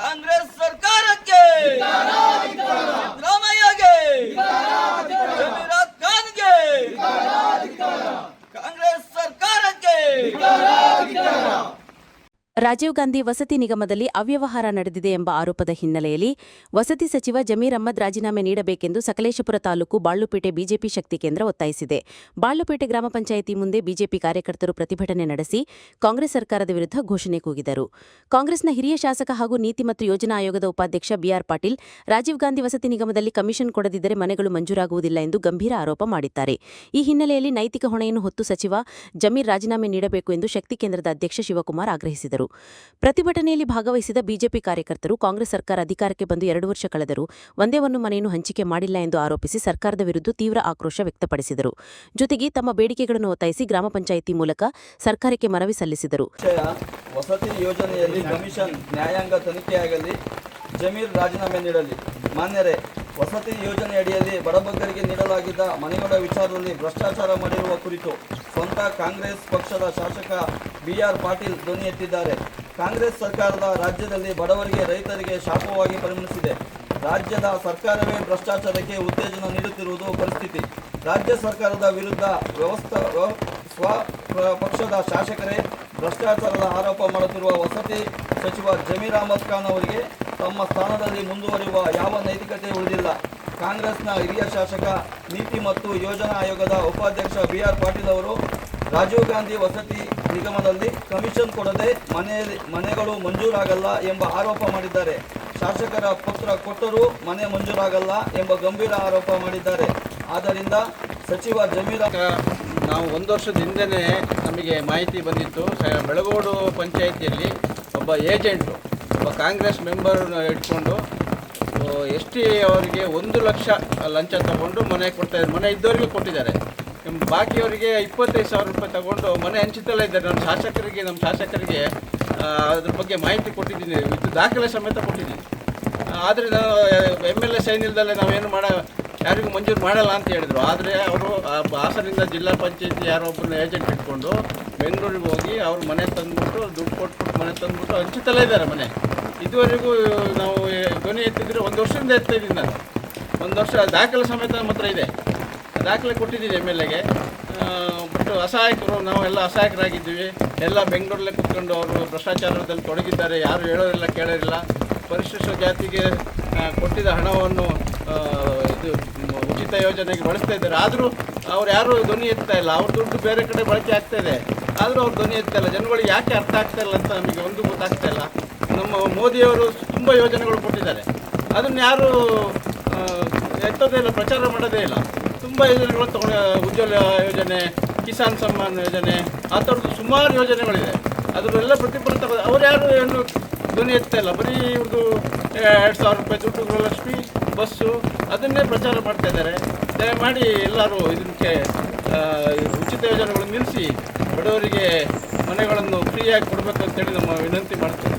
ಕಾಂಗ್ರೆಸ್ ಸರ್ಕಾರಕ್ಕೆ ಸಿದ್ದರಾಮಯ್ಯಗೆ ಜಮೀರಾತ್ ಖಾನ್ಗೆ ಕಾಂಗ್ರೆಸ್ ಸರ್ಕಾರಕ್ಕೆ ರಾಜೀವ್ ಗಾಂಧಿ ವಸತಿ ನಿಗಮದಲ್ಲಿ ಅವ್ಯವಹಾರ ನಡೆದಿದೆ ಎಂಬ ಆರೋಪದ ಹಿನ್ನೆಲೆಯಲ್ಲಿ ವಸತಿ ಸಚಿವ ಜಮೀರ್ ಅಹ್ಮದ್ ರಾಜೀನಾಮೆ ನೀಡಬೇಕೆಂದು ಸಕಲೇಶಪುರ ತಾಲೂಕು ಬಾಳ್ಳುಪೇಟೆ ಬಿಜೆಪಿ ಶಕ್ತಿ ಕೇಂದ್ರ ಒತ್ತಾಯಿಸಿದೆ. ಬಾಳ್ಳುಪೇಟೆ ಗ್ರಾಮ ಪಂಚಾಯಿತಿ ಮುಂದೆ ಬಿಜೆಪಿ ಕಾರ್ಯಕರ್ತರು ಪ್ರತಿಭಟನೆ ನಡೆಸಿ ಕಾಂಗ್ರೆಸ್ ಸರ್ಕಾರದ ವಿರುದ್ಧ ಘೋಷಣೆ ಕೂಗಿದರು. ಕಾಂಗ್ರೆಸ್ನ ಹಿರಿಯ ಶಾಸಕ ಹಾಗೂ ನೀತಿ ಮತ್ತು ಯೋಜನಾ ಆಯೋಗದ ಉಪಾಧ್ಯಕ್ಷ ಬಿಆರ್ ಪಾಟೀಲ್, ರಾಜೀವ್ ಗಾಂಧಿ ವಸತಿ ನಿಗಮದಲ್ಲಿ ಕಮಿಷನ್ ಕೊಡದಿದ್ದರೆ ಮನೆಗಳು ಮಂಜೂರಾಗುವುದಿಲ್ಲ ಎಂದು ಗಂಭೀರ ಆರೋಪ ಮಾಡಿದ್ದಾರೆ. ಈ ಹಿನ್ನೆಲೆಯಲ್ಲಿ ನೈತಿಕ ಹೊಣೆಯನ್ನು ಹೊತ್ತು ಸಚಿವ ಜಮೀರ್ ರಾಜೀನಾಮೆ ನೀಡಬೇಕು ಎಂದು ಶಕ್ತಿ ಕೇಂದ್ರದ ಅಧ್ಯಕ್ಷ ಶಿವಕುಮಾರ್ ಆಗ್ರಹಿಸಿದರು. ಪ್ರತಿಭಟನೆಯಲ್ಲಿ ಭಾಗವಹಿಸಿದ ಬಿಜೆಪಿ ಕಾರ್ಯಕರ್ತರು, ಕಾಂಗ್ರೆಸ್ ಸರ್ಕಾರ ಅಧಿಕಾರಕ್ಕೆ ಬಂದು ಎರಡು ವರ್ಷ ಕಳೆದರೂ ಒಂದೇ ಒಂದು ಮನೆಯನ್ನು ಹಂಚಿಕೆ ಮಾಡಿಲ್ಲ ಎಂದು ಆರೋಪಿಸಿ ಸರ್ಕಾರದ ವಿರುದ್ಧ ತೀವ್ರ ಆಕ್ರೋಶ ವ್ಯಕ್ತಪಡಿಸಿದರು. ಜೊತೆಗೆ ತಮ್ಮ ಬೇಡಿಕೆಗಳನ್ನು ಒತ್ತಾಯಿಸಿ ಗ್ರಾಮ ಪಂಚಾಯಿತಿ ಮೂಲಕ ಸರ್ಕಾರಕ್ಕೆ ಮನವಿ ಸಲ್ಲಿಸಿದರು. ವಸತಿ ಯೋಜನೆಯಲ್ಲಿ ಕಮಿಷನ್ ನ್ಯಾಯಾಂಗ ತನಿಖೆಯಾಗಲಿ, ಜಮೀರ್ ರಾಜೀನಾಮೆ ನೀಡಲಿ. ಮಾನ್ಯರೇ, ವಸತಿ ಯೋಜನೆ ಅಡಿಯಲ್ಲಿ ಬಡಬಗ್ಗರಿಗೆ ನೀಡಲಾಗಿದ್ದ ಮನೆಗಳ ವಿಚಾರದಲ್ಲಿ ಭ್ರಷ್ಟಾಚಾರ ಮಾಡಿರುವ ಕುರಿತು ಸ್ವಂತ ಕಾಂಗ್ರೆಸ್ ಪಕ್ಷದ ಶಾಸಕ ಬಿಆರ್ ಪಾಟೀಲ್ ಧ್ವನಿ ಎತ್ತಿದ್ದಾರೆ. ಕಾಂಗ್ರೆಸ್ ಸರ್ಕಾರದ ರಾಜ್ಯದಲ್ಲಿ ಬಡವರಿಗೆ ರೈತರಿಗೆ ಶಾಪವಾಗಿ ಪರಿಣಮಿಸಿದೆ. ರಾಜ್ಯದ ಸರ್ಕಾರವೇ ಭ್ರಷ್ಟಾಚಾರಕ್ಕೆ ಉತ್ತೇಜನ ನೀಡುತ್ತಿರುವುದು ಪರಿಸ್ಥಿತಿ. ರಾಜ್ಯ ಸರ್ಕಾರದ ವಿರುದ್ಧ ವ್ಯವಸ್ಥ ವ್ಯವ- ಸ್ವ ಪಕ್ಷದ ಶಾಸಕರೇ ಭ್ರಷ್ಟಾಚಾರದ ಆರೋಪ ಮಾಡುತ್ತಿರುವ ವಸತಿ ಸಚಿವ ಜಮೀರ್ ಅಹಮದ್ ಖಾನ್ ಅವರಿಗೆ ತಮ್ಮ ಸ್ಥಾನದಲ್ಲಿ ಮುಂದುವರಿಯುವ ಯಾವ ನೈತಿಕತೆ ಉಳಿದಿಲ್ಲ. ಕಾಂಗ್ರೆಸ್ನ ಹಿರಿಯ ಶಾಸಕ, ನೀತಿ ಮತ್ತು ಯೋಜನಾ ಆಯೋಗದ ಉಪಾಧ್ಯಕ್ಷ ಬಿ ಆರ್ ಪಾಟೀಲ್ ಅವರು ರಾಜೀವ್ ಗಾಂಧಿ ವಸತಿ ನಿಗಮದಲ್ಲಿ ಕಮಿಷನ್ ಕೊಡದೆ ಮನೆಯಲ್ಲಿ ಮನೆಗಳು ಮಂಜೂರಾಗಲ್ಲ ಎಂಬ ಆರೋಪ ಮಾಡಿದ್ದಾರೆ. ಶಾಸಕರ ಪತ್ರ ಕೊಟ್ಟರೂ ಮನೆ ಮಂಜೂರಾಗಲ್ಲ ಎಂಬ ಗಂಭೀರ ಆರೋಪ ಮಾಡಿದ್ದಾರೆ. ಆದ್ದರಿಂದ ಸಚಿವ ಜಮೀರ ನಾವು ಒಂದು ವರ್ಷದ ಹಿಂದೆನೇ ನಮಗೆ ಮಾಹಿತಿ ಬಂದಿತ್ತು. ಬೆಳಗೋಡು ಪಂಚಾಯಿತಿಯಲ್ಲಿ ಒಬ್ಬ ಏಜೆಂಟು, ಒಬ್ಬ ಕಾಂಗ್ರೆಸ್ ಮೆಂಬರ್ ಇಟ್ಕೊಂಡು ಎಸ್ ಟಿ ಅವರಿಗೆ ಒಂದು ಲಕ್ಷ ಲಂಚ ತಗೊಂಡು ಮನೆ ಕೊಡ್ತಾ ಮನೆ ಇದ್ದವರಿಗೆ ಕೊಟ್ಟಿದ್ದಾರೆ. ಇನ್ನು ಬಾಕಿಯವರಿಗೆ ಇಪ್ಪತ್ತೈದು ಸಾವಿರ ರೂಪಾಯಿ ತಗೊಂಡು ಮನೆ ಹಂಚುತ್ತಲೇ ಇದ್ದಾರೆ ನಮ್ಮ ಶಾಸಕರಿಗೆ ನಮ್ಮ ಶಾಸಕರಿಗೆ ಅದ್ರ ಬಗ್ಗೆ ಮಾಹಿತಿ ಕೊಟ್ಟಿದ್ದೀನಿ. ಇದು ದಾಖಲೆ ಸಮೇತ ಕೊಟ್ಟಿದ್ದೀನಿ. ಆದರೆ ನಾವು, ಎಂ ಎಲ್ ಎ ಸೈನ್ ನಾವೇನು ಮಾಡ, ಯಾರಿಗೂ ಮಂಜೂರು ಮಾಡಲ್ಲ ಅಂತ ಹೇಳಿದರು. ಆದರೆ ಅವರು ಹಾಸನಿಂದ ಜಿಲ್ಲಾ ಪಂಚಾಯತಿ ಯಾರೋ ಒಬ್ಬರನ್ನ ಏಜೆಂಟ್ ಇಟ್ಕೊಂಡು ಬೆಂಗಳೂರಿಗೆ ಹೋಗಿ ಅವ್ರ ಮನೆ ತಂದುಬಿಟ್ಟು, ದುಡ್ಡು ಕೊಟ್ಬಿಟ್ಟು ಮನೆ ತಂದುಬಿಟ್ಟು ಹಂಚುತ್ತಲೇ ಇದ್ದಾರೆ ಮನೆ. ಇದುವರೆಗೂ ನಾವು ಧ್ವನಿ ಎತ್ತಿದ್ರೆ ಒಂದು ವರ್ಷದಿಂದ ಎತ್ತಿದ್ದೀನಿ ನಾನು. ಒಂದು ವರ್ಷ ದಾಖಲೆ ಸಮೇತ ನಮ್ಮ ಹತ್ರ ಇದೆ. ದಾಖಲೆ ಕೊಟ್ಟಿದ್ದೀನಿ ಎಂ ಎಲ್ ಎಗೆ. ಬಟ್ ಅಸಹಾಯಕರು ಎಲ್ಲ ಅಸಹಾಯಕರಾಗಿದ್ದೀವಿ. ಎಲ್ಲ ಬೆಂಗಳೂರಲ್ಲೇ ಕುತ್ಕೊಂಡು ಅವರು ಭ್ರಷ್ಟಾಚಾರದಲ್ಲಿ ತೊಡಗಿದ್ದಾರೆ. ಯಾರು ಹೇಳೋರಿಲ್ಲ, ಕೇಳೋರಿಲ್ಲ. ಪರಿಶಿಷ್ಟ ಜಾತಿಗೆ ಕೊಟ್ಟಿದ್ದ ಹಣವನ್ನು ಇದು ಉಚಿತ ಯೋಜನೆಗೆ ಬಳಸ್ತಾ ಇದ್ದಾರೆ. ಆದರೂ ಅವ್ರು ಯಾರು ಧ್ವನಿ ಎತ್ತಾ ಇಲ್ಲ. ಅವ್ರ ದುಡ್ಡು ಬೇರೆ ಕಡೆ ಬಳಕೆ ಆಗ್ತಾ ಇದೆ. ಆದರೂ ಅವ್ರು ಧ್ವನಿ ಎತ್ತಾ ಇಲ್ಲ. ಜನಗಳಿಗೆ ಯಾಕೆ ಅರ್ಥ ಆಗ್ತಾ ಇಲ್ಲ ಅಂತ ನಮಗೆ ಒಂದು ಗೊತ್ತಾಗ್ತಾ ಇಲ್ಲ. ನಮ್ಮ ಮೋದಿಯವರು ತುಂಬ ಯೋಜನೆಗಳು ಕೊಟ್ಟಿದ್ದಾರೆ. ಅದನ್ನು ಯಾರು ಎತ್ತೋದೇ ಇಲ್ಲ, ಪ್ರಚಾರ ಮಾಡೋದೇ ಇಲ್ಲ. ತುಂಬ ಯೋಜನೆಗಳು ತಗೊಂಡ ಉಜ್ವಲ ಯೋಜನೆ, ಕಿಸಾನ್ ಸಮ್ಮಾನ್ ಯೋಜನೆ, ಆ ಥರದ್ದು ಸುಮಾರು ಯೋಜನೆಗಳಿದೆ. ಅದರಲ್ಲೆಲ್ಲ ಪ್ರತಿಫಲ ತಗೋದು ಅವ್ರು ಯಾರು ಏನು ಧ್ವನಿ ಎತ್ತಾ ಇಲ್ಲ. ಬರೀ ಇವ್ರದ್ದು ಎರಡು ಸಾವಿರ ರೂಪಾಯಿ ದುಡ್ಡು ಗೃಹಲಕ್ಷ್ಮಿ ಬಸ್ಸು, ಅದನ್ನೇ ಪ್ರಚಾರ ಮಾಡ್ತಾ ಇದ್ದಾರೆ. ದಯಮಾಡಿ ಎಲ್ಲರೂ ಇದಕ್ಕೆ ಉಚಿತ ಯೋಜನೆಗಳನ್ನು ನಿಲ್ಲಿಸಿ, ಬಡವರಿಗೆ ಮನೆಗಳನ್ನು ಫ್ರೀಯಾಗಿ ಕೊಡಬೇಕು ಅಂತೇಳಿ ನಮ್ಮ ವಿನಂತಿ ಮಾಡ್ತೇವೆ